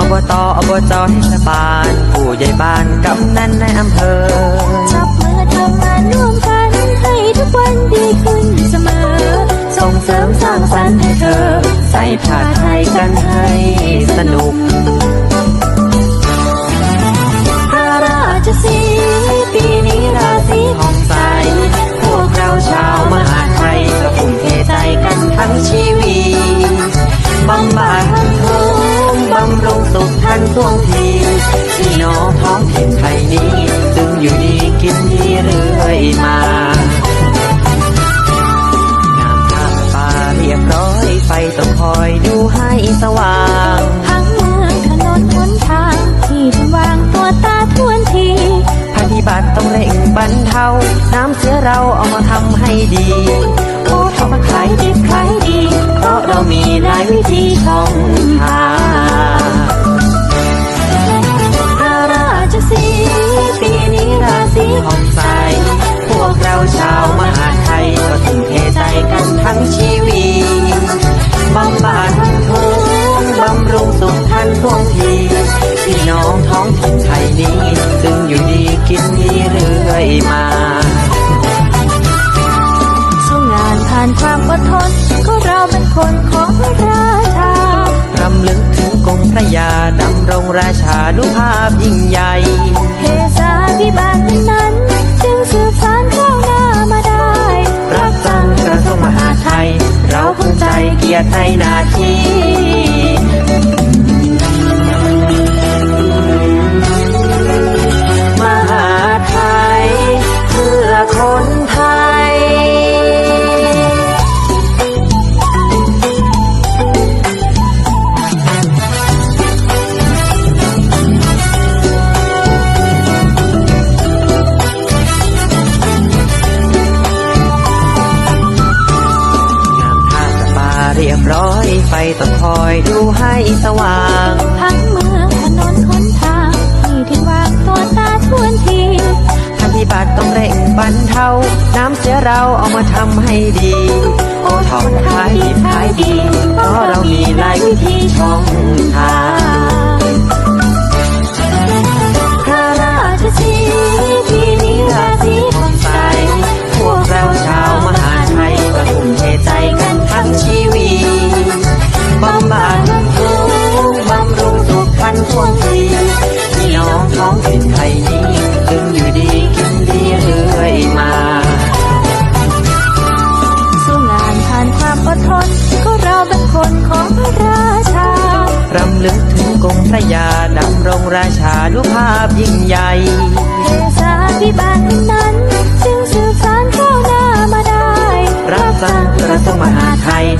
อบตอบจเทศบาล ผู้ใหญ่บ้านกำนันในอำเภอ จับมือทำงานร่วมกันให้ทุกวันดีขึ้นเสมอ ส่งเสริมสร้างสรรค์ให้เธอ ใส่ผ้าไทยกันให้สนุกพระราชสีปีนี้ราศีของใส พวกเราชาวมหาไทยก็ทุ่มเทใจกันทั้งชีวิตบำบัด ทันท่วงทีพี่น้องท้องถิ่นไทยนี้ซึ่งอยู่ดีกินดีเรื่อยมางามท่าป่าเรียบร้อยไฟต้องคอยดูให้สว่างทั้งเมืองถนนหนทางที่ทวางตัวตาทวนทีปฏิบัติต้องเร่งบรรเทาน้ำเสียเราเอามาทำให้ดีโอ้ทำมาขายดิบขายดี เพราะเรามีหลายวิธีช่องทาง พระยาดำรงราชานุภาพยิ่งใหญ่เทศาพิบาลนั้นจึงสืบสานข้าวหน้ามาได้ รับสั่งกระทรวงมหาดไทย เราภูมิใจเกียรติในหนาที บร้อยไฟต้องคอยดูให้สว่างทั้งเมืองถนนหนทางที่ที่วางตัวตาทวนทีปฏิบัติต้องเร่งบรรเทาน้ำเสียเราเอามาทำให้ดี โอทอดขายดีขายดีเพราะเรามีหลายวิธีช่องทาง รำลึกถึงกรมพระยาดำรงราชานุภาพยิ่งใหญ่เทศาพิบาลนั้นจึงสืบสานข้าวหน้ามาได้ รับสั่งกระทรวงมหาดไทยเราภูมิใจ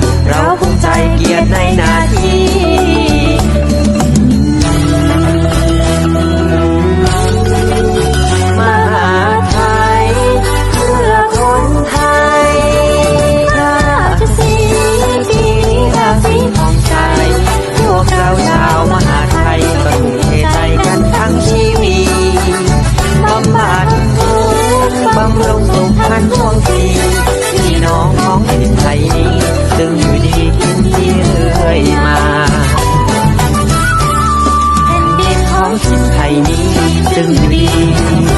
to.